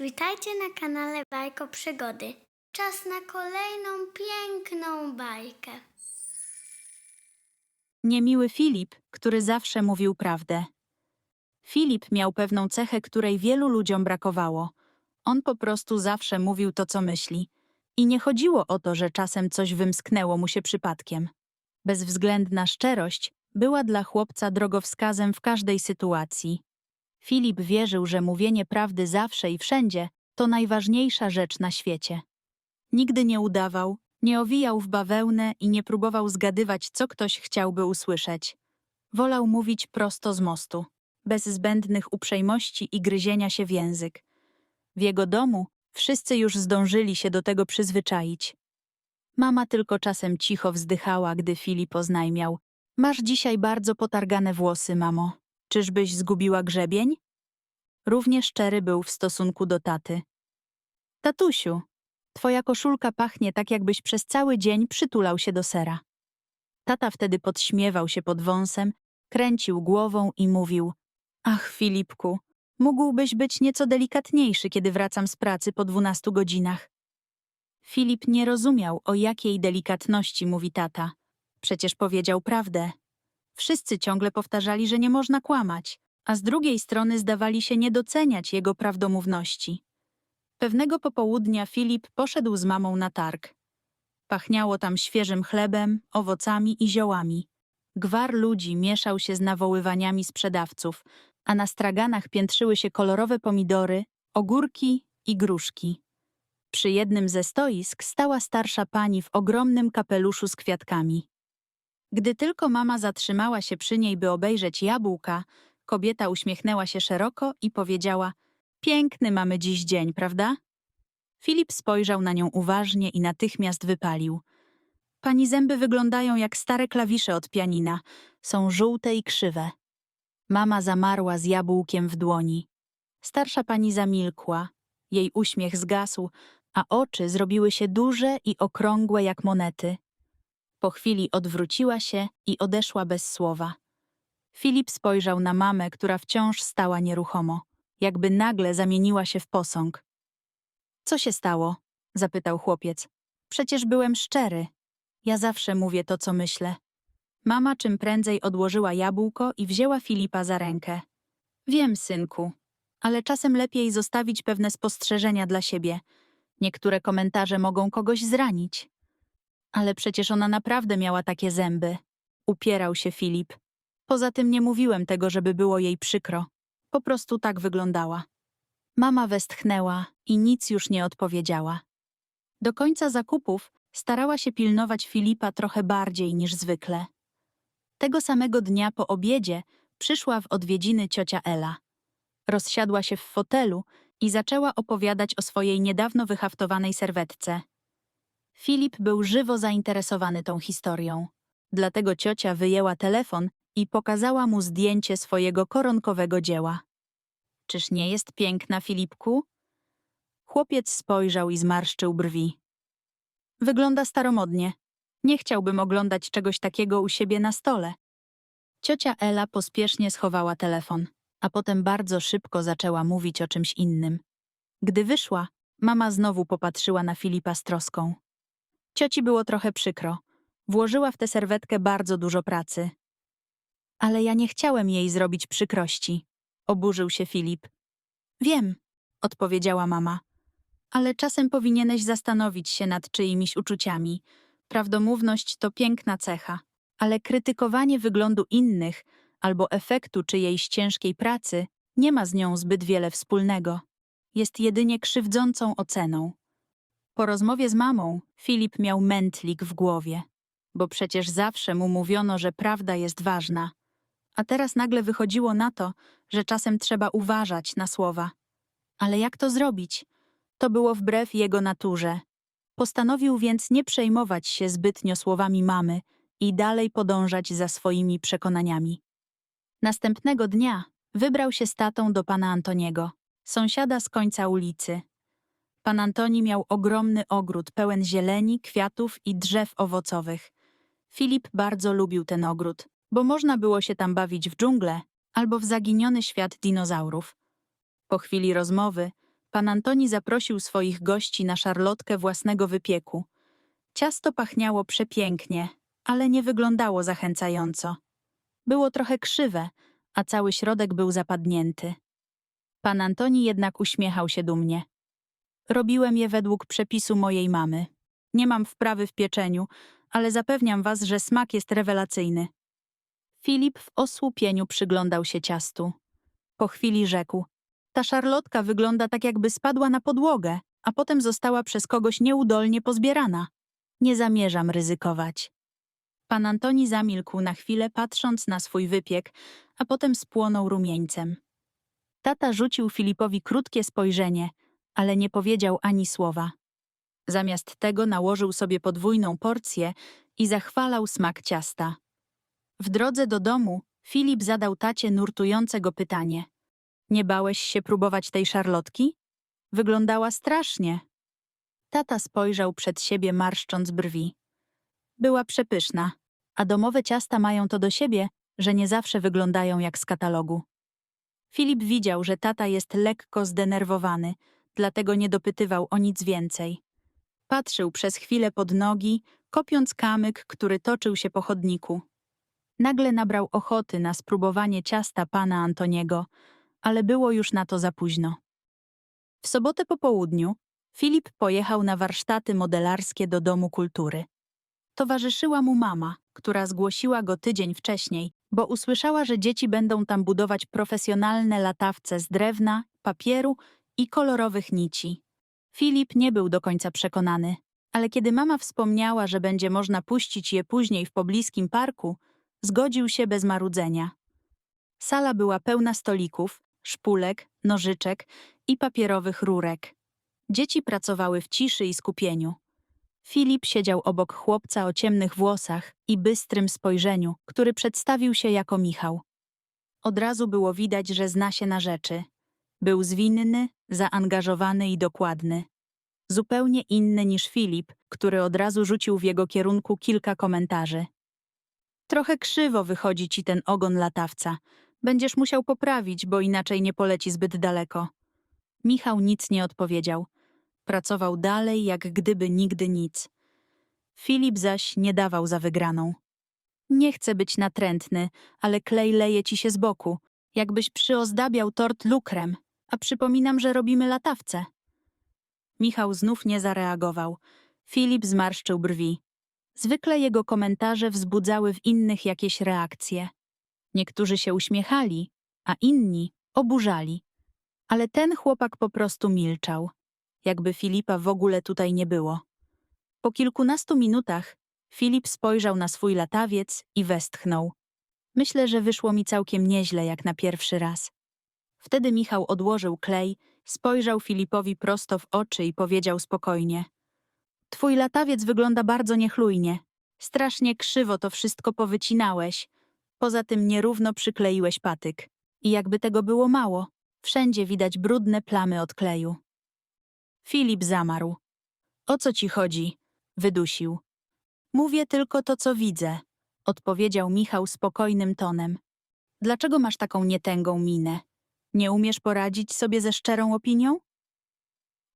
Witajcie na kanale Bajko Przygody. Czas na kolejną piękną bajkę. Niemiły Filip, który zawsze mówił prawdę. Filip miał pewną cechę, której wielu ludziom brakowało. On po prostu zawsze mówił to, co myśli. I nie chodziło o to, że czasem coś wymsknęło mu się przypadkiem. Bezwzględna szczerość była dla chłopca drogowskazem w każdej sytuacji. Filip wierzył, że mówienie prawdy zawsze i wszędzie to najważniejsza rzecz na świecie. Nigdy nie udawał, nie owijał w bawełnę i nie próbował zgadywać, co ktoś chciałby usłyszeć. Wolał mówić prosto z mostu, bez zbędnych uprzejmości i gryzienia się w język. W jego domu wszyscy już zdążyli się do tego przyzwyczaić. Mama tylko czasem cicho wzdychała, gdy Filip oznajmiał: Masz dzisiaj bardzo potargane włosy, mamo. Czyżbyś zgubiła grzebień? Równie szczery był w stosunku do taty. Tatusiu, Twoja koszulka pachnie tak, jakbyś przez cały dzień przytulał się do sera. Tata wtedy podśmiewał się pod wąsem, kręcił głową i mówił: Ach, Filipku, mógłbyś być nieco delikatniejszy, kiedy wracam z pracy po dwunastu godzinach. Filip nie rozumiał, o jakiej delikatności mówi tata. Przecież powiedział prawdę. Wszyscy ciągle powtarzali, że nie można kłamać, a z drugiej strony zdawali się nie doceniać jego prawdomówności. Pewnego popołudnia Filip poszedł z mamą na targ. Pachniało tam świeżym chlebem, owocami i ziołami. Gwar ludzi mieszał się z nawoływaniami sprzedawców, a na straganach piętrzyły się kolorowe pomidory, ogórki i gruszki. Przy jednym ze stoisk stała starsza pani w ogromnym kapeluszu z kwiatkami. Gdy tylko mama zatrzymała się przy niej, by obejrzeć jabłka, kobieta uśmiechnęła się szeroko i powiedziała: Piękny mamy dziś dzień, prawda? Filip spojrzał na nią uważnie i natychmiast wypalił. Pani zęby wyglądają jak stare klawisze od pianina. Są żółte i krzywe. Mama zamarła z jabłkiem w dłoni. Starsza pani zamilkła. Jej uśmiech zgasł, a oczy zrobiły się duże i okrągłe jak monety. Po chwili odwróciła się i odeszła bez słowa. Filip spojrzał na mamę, która wciąż stała nieruchomo jakby nagle zamieniła się w posąg. Co się stało? zapytał chłopiec. Przecież byłem szczery. Ja zawsze mówię to, co myślę. Mama czym prędzej odłożyła jabłko i wzięła Filipa za rękę. Wiem, synku, ale czasem lepiej zostawić pewne spostrzeżenia dla siebie. Niektóre komentarze mogą kogoś zranić. Ale przecież ona naprawdę miała takie zęby. Upierał się Filip. Poza tym nie mówiłem tego, żeby było jej przykro. Po prostu tak wyglądała. Mama westchnęła i nic już nie odpowiedziała. Do końca zakupów starała się pilnować Filipa trochę bardziej niż zwykle. Tego samego dnia po obiedzie przyszła w odwiedziny ciocia Ela. Rozsiadła się w fotelu i zaczęła opowiadać o swojej niedawno wyhaftowanej serwetce. Filip był żywo zainteresowany tą historią. Dlatego ciocia wyjęła telefon i pokazała mu zdjęcie swojego koronkowego dzieła. Czyż nie jest piękna, Filipku? Chłopiec spojrzał i zmarszczył brwi. Wygląda staromodnie. Nie chciałbym oglądać czegoś takiego u siebie na stole. Ciocia Ela pospiesznie schowała telefon, a potem bardzo szybko zaczęła mówić o czymś innym. Gdy wyszła, mama znowu popatrzyła na Filipa z troską. Cioci było trochę przykro. Włożyła w tę serwetkę bardzo dużo pracy. Ale ja nie chciałem jej zrobić przykrości. Oburzył się Filip. Wiem, odpowiedziała mama. Ale czasem powinieneś zastanowić się nad czyimiś uczuciami. Prawdomówność to piękna cecha, ale krytykowanie wyglądu innych albo efektu czyjejś ciężkiej pracy nie ma z nią zbyt wiele wspólnego. Jest jedynie krzywdzącą oceną. Po rozmowie z mamą Filip miał mętlik w głowie, bo przecież zawsze mu mówiono, że prawda jest ważna. A teraz nagle wychodziło na to, że czasem trzeba uważać na słowa. Ale jak to zrobić? To było wbrew jego naturze. Postanowił więc nie przejmować się zbytnio słowami mamy i dalej podążać za swoimi przekonaniami. Następnego dnia wybrał się z tatą do pana Antoniego, sąsiada z końca ulicy. Pan Antoni miał ogromny ogród pełen zieleni, kwiatów i drzew owocowych. Filip bardzo lubił ten ogród, bo można było się tam bawić w dżunglę albo w zaginiony świat dinozaurów. Po chwili rozmowy Pan Antoni zaprosił swoich gości na szarlotkę własnego wypieku. Ciasto pachniało przepięknie, ale nie wyglądało zachęcająco. Było trochę krzywe, a cały środek był zapadnięty. Pan Antoni jednak uśmiechał się dumnie. Robiłem je według przepisu mojej mamy. Nie mam wprawy w pieczeniu, ale zapewniam was, że smak jest rewelacyjny. Filip w osłupieniu przyglądał się ciastu. Po chwili rzekł: Ta szarlotka wygląda tak, jakby spadła na podłogę, a potem została przez kogoś nieudolnie pozbierana. Nie zamierzam ryzykować. Pan Antoni zamilkł na chwilę, patrząc na swój wypiek, a potem spłonął rumieńcem. Tata rzucił Filipowi krótkie spojrzenie, ale nie powiedział ani słowa. Zamiast tego nałożył sobie podwójną porcję i zachwalał smak ciasta. W drodze do domu Filip zadał tacie nurtujące go pytanie. Nie bałeś się próbować tej szarlotki? Wyglądała strasznie. Tata spojrzał przed siebie, marszcząc brwi. Była przepyszna, a domowe ciasta mają to do siebie, że nie zawsze wyglądają jak z katalogu. Filip widział, że tata jest lekko zdenerwowany, dlatego nie dopytywał o nic więcej. Patrzył przez chwilę pod nogi, kopiąc kamyk, który toczył się po chodniku. Nagle nabrał ochoty na spróbowanie ciasta pana Antoniego, ale było już na to za późno. W sobotę po południu Filip pojechał na warsztaty modelarskie do Domu Kultury. Towarzyszyła mu mama, która zgłosiła go tydzień wcześniej, bo usłyszała, że dzieci będą tam budować profesjonalne latawce z drewna, papieru i kolorowych nici. Filip nie był do końca przekonany, ale kiedy mama wspomniała, że będzie można puścić je później w pobliskim parku, zgodził się bez marudzenia. Sala była pełna stolików, szpulek, nożyczek i papierowych rurek. Dzieci pracowały w ciszy i skupieniu. Filip siedział obok chłopca o ciemnych włosach i bystrym spojrzeniu, który przedstawił się jako Michał. Od razu było widać, że zna się na rzeczy. Był zwinny, zaangażowany i dokładny. Zupełnie inny niż Filip, który od razu rzucił w jego kierunku kilka komentarzy. Trochę krzywo wychodzi ci ten ogon latawca. Będziesz musiał poprawić, bo inaczej nie poleci zbyt daleko. Michał nic nie odpowiedział. Pracował dalej, jak gdyby nigdy nic. Filip zaś nie dawał za wygraną. Nie chcę być natrętny, ale klej leje ci się z boku, jakbyś przyozdabiał tort lukrem, a przypominam, że robimy latawce. Michał znów nie zareagował. Filip zmarszczył brwi. Zwykle jego komentarze wzbudzały w innych jakieś reakcje. Niektórzy się uśmiechali, a inni oburzali. Ale ten chłopak po prostu milczał, jakby Filipa w ogóle tutaj nie było. Po kilkunastu minutach Filip spojrzał na swój latawiec i westchnął. Myślę, że wyszło mi całkiem nieźle jak na pierwszy raz. Wtedy Michał odłożył klej, spojrzał Filipowi prosto w oczy i powiedział spokojnie: Twój latawiec wygląda bardzo niechlujnie. Strasznie krzywo to wszystko powycinałeś. Poza tym nierówno przykleiłeś patyk. I jakby tego było mało, wszędzie widać brudne plamy od kleju. Filip zamarł. O co ci chodzi? Wydusił. Mówię tylko to, co widzę, odpowiedział Michał spokojnym tonem. Dlaczego masz taką nietęgą minę? Nie umiesz poradzić sobie ze szczerą opinią?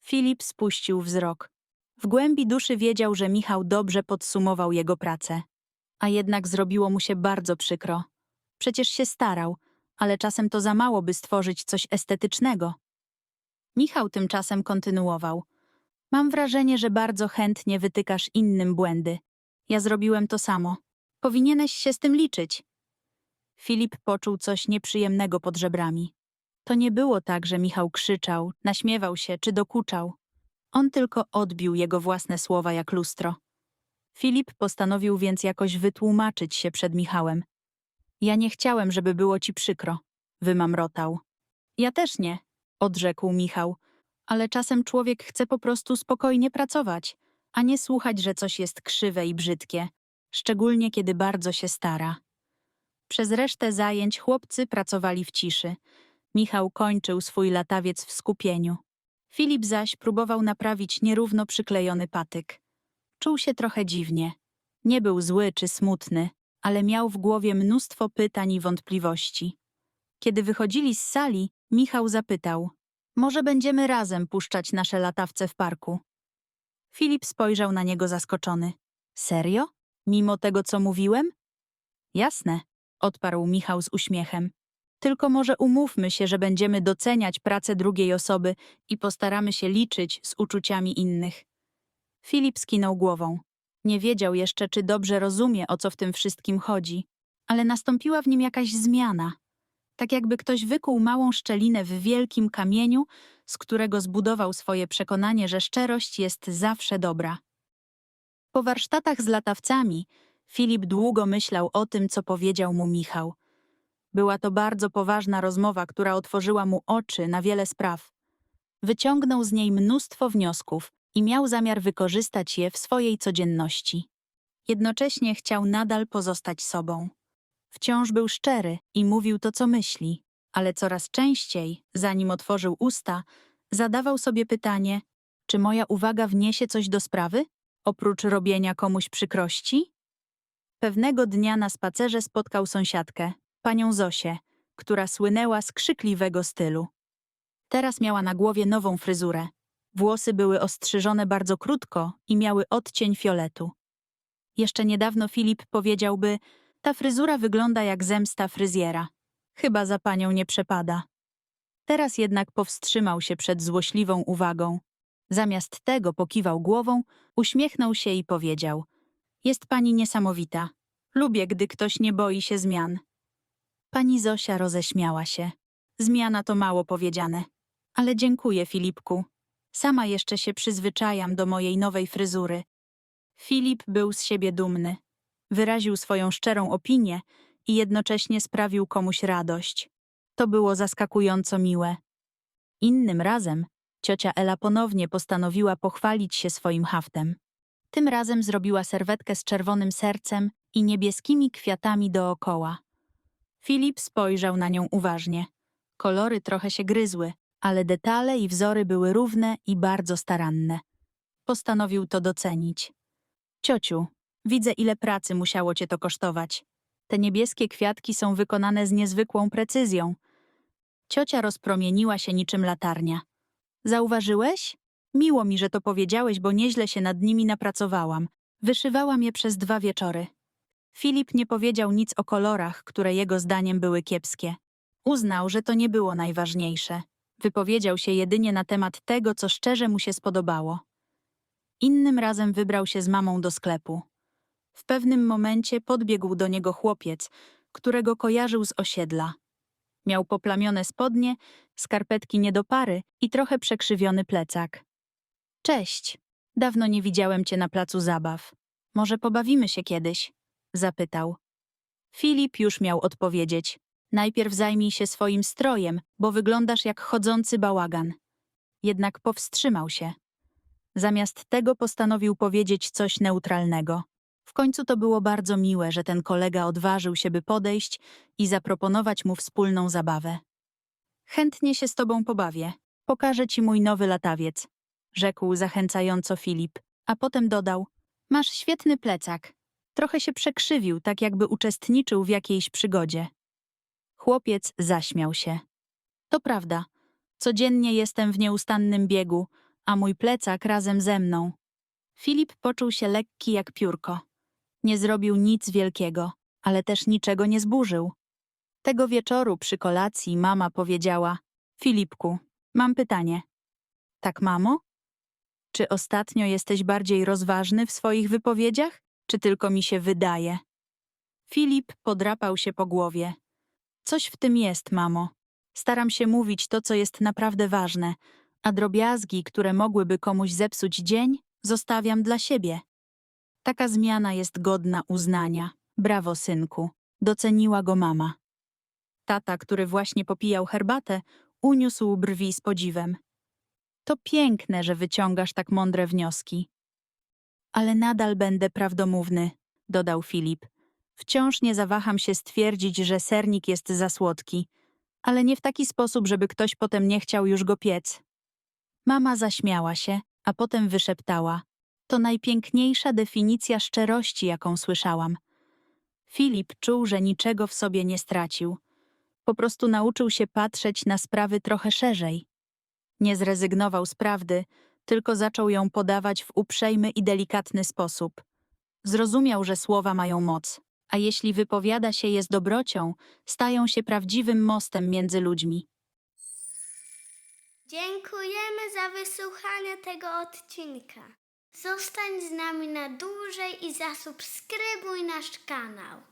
Filip spuścił wzrok. W głębi duszy wiedział, że Michał dobrze podsumował jego pracę. A jednak zrobiło mu się bardzo przykro. Przecież się starał, ale czasem to za mało, by stworzyć coś estetycznego. Michał tymczasem kontynuował. Mam wrażenie, że bardzo chętnie wytykasz innym błędy. Ja zrobiłem to samo. Powinieneś się z tym liczyć. Filip poczuł coś nieprzyjemnego pod żebrami. To nie było tak, że Michał krzyczał, naśmiewał się czy dokuczał. On tylko odbił jego własne słowa jak lustro. Filip postanowił więc jakoś wytłumaczyć się przed Michałem. Ja nie chciałem, żeby było ci przykro, wymamrotał. Ja też nie, odrzekł Michał, ale czasem człowiek chce po prostu spokojnie pracować, a nie słuchać, że coś jest krzywe i brzydkie, szczególnie kiedy bardzo się stara. Przez resztę zajęć chłopcy pracowali w ciszy. Michał kończył swój latawiec w skupieniu. Filip zaś próbował naprawić nierówno przyklejony patyk. Czuł się trochę dziwnie. Nie był zły czy smutny, ale miał w głowie mnóstwo pytań i wątpliwości. Kiedy wychodzili z sali, Michał zapytał: Może będziemy razem puszczać nasze latawce w parku. Filip spojrzał na niego zaskoczony. Serio? Mimo tego, co mówiłem? Jasne, odparł Michał z uśmiechem. Tylko może umówmy się, że będziemy doceniać pracę drugiej osoby i postaramy się liczyć z uczuciami innych. Filip skinął głową. Nie wiedział jeszcze, czy dobrze rozumie, o co w tym wszystkim chodzi, ale nastąpiła w nim jakaś zmiana. Tak jakby ktoś wykuł małą szczelinę w wielkim kamieniu, z którego zbudował swoje przekonanie, że szczerość jest zawsze dobra. Po warsztatach z latawcami Filip długo myślał o tym, co powiedział mu Michał. Była to bardzo poważna rozmowa, która otworzyła mu oczy na wiele spraw. Wyciągnął z niej mnóstwo wniosków i miał zamiar wykorzystać je w swojej codzienności. Jednocześnie chciał nadal pozostać sobą. Wciąż był szczery i mówił to, co myśli, ale coraz częściej, zanim otworzył usta, zadawał sobie pytanie: czy moja uwaga wniesie coś do sprawy, oprócz robienia komuś przykrości? Pewnego dnia na spacerze spotkał sąsiadkę, panią Zosię, która słynęła z krzykliwego stylu. Teraz miała na głowie nową fryzurę. Włosy były ostrzyżone bardzo krótko i miały odcień fioletu. Jeszcze niedawno Filip powiedziałby: Ta fryzura wygląda jak zemsta fryzjera. Chyba za panią nie przepada. Teraz jednak powstrzymał się przed złośliwą uwagą. Zamiast tego pokiwał głową, uśmiechnął się i powiedział: Jest pani niesamowita. Lubię, gdy ktoś nie boi się zmian. Pani Zosia roześmiała się. Zmiana to mało powiedziane. Ale dziękuję, Filipku. Sama jeszcze się przyzwyczajam do mojej nowej fryzury. Filip był z siebie dumny. Wyraził swoją szczerą opinię i jednocześnie sprawił komuś radość. To było zaskakująco miłe. Innym razem ciocia Ela ponownie postanowiła pochwalić się swoim haftem. Tym razem zrobiła serwetkę z czerwonym sercem i niebieskimi kwiatami dookoła. Filip spojrzał na nią uważnie. Kolory trochę się gryzły, ale detale i wzory były równe i bardzo staranne. Postanowił to docenić. Ciociu, widzę, ile pracy musiało cię to kosztować. Te niebieskie kwiatki są wykonane z niezwykłą precyzją. Ciocia rozpromieniła się niczym latarnia. Zauważyłeś? Miło mi, że to powiedziałeś, bo nieźle się nad nimi napracowałam. Wyszywałam je przez dwa wieczory. Filip nie powiedział nic o kolorach, które jego zdaniem były kiepskie. Uznał, że to nie było najważniejsze. Wypowiedział się jedynie na temat tego, co szczerze mu się spodobało. Innym razem wybrał się z mamą do sklepu. W pewnym momencie podbiegł do niego chłopiec, którego kojarzył z osiedla. Miał poplamione spodnie, skarpetki nie do pary i trochę przekrzywiony plecak. Cześć, dawno nie widziałem cię na placu zabaw. Może pobawimy się kiedyś? Zapytał. Filip już miał odpowiedzieć. Najpierw zajmij się swoim strojem, bo wyglądasz jak chodzący bałagan. Jednak powstrzymał się. Zamiast tego postanowił powiedzieć coś neutralnego. W końcu to było bardzo miłe, że ten kolega odważył się, by podejść i zaproponować mu wspólną zabawę. Chętnie się z tobą pobawię. Pokażę ci mój nowy latawiec, rzekł zachęcająco Filip, a potem dodał: Masz świetny plecak. Trochę się przekrzywił, tak jakby uczestniczył w jakiejś przygodzie. Chłopiec zaśmiał się. To prawda. Codziennie jestem w nieustannym biegu, a mój plecak razem ze mną. Filip poczuł się lekki jak piórko. Nie zrobił nic wielkiego, ale też niczego nie zburzył. Tego wieczoru przy kolacji mama powiedziała: Filipku, mam pytanie. Tak, mamo? Czy ostatnio jesteś bardziej rozważny w swoich wypowiedziach, czy tylko mi się wydaje? Filip podrapał się po głowie. Coś w tym jest, mamo. Staram się mówić to, co jest naprawdę ważne, a drobiazgi, które mogłyby komuś zepsuć dzień, zostawiam dla siebie. Taka zmiana jest godna uznania. Brawo, synku. Doceniła go mama. Tata, który właśnie popijał herbatę, uniósł brwi z podziwem. To piękne, że wyciągasz tak mądre wnioski. Ale nadal będę prawdomówny, dodał Filip. Wciąż nie zawaham się stwierdzić, że sernik jest za słodki, ale nie w taki sposób, żeby ktoś potem nie chciał już go piec. Mama zaśmiała się, a potem wyszeptała. To najpiękniejsza definicja szczerości, jaką słyszałam. Filip czuł, że niczego w sobie nie stracił. Po prostu nauczył się patrzeć na sprawy trochę szerzej. Nie zrezygnował z prawdy, tylko zaczął ją podawać w uprzejmy i delikatny sposób. Zrozumiał, że słowa mają moc, a jeśli wypowiada się je z dobrocią, stają się prawdziwym mostem między ludźmi. Dziękujemy za wysłuchanie tego odcinka. Zostań z nami na dłużej i zasubskrybuj nasz kanał.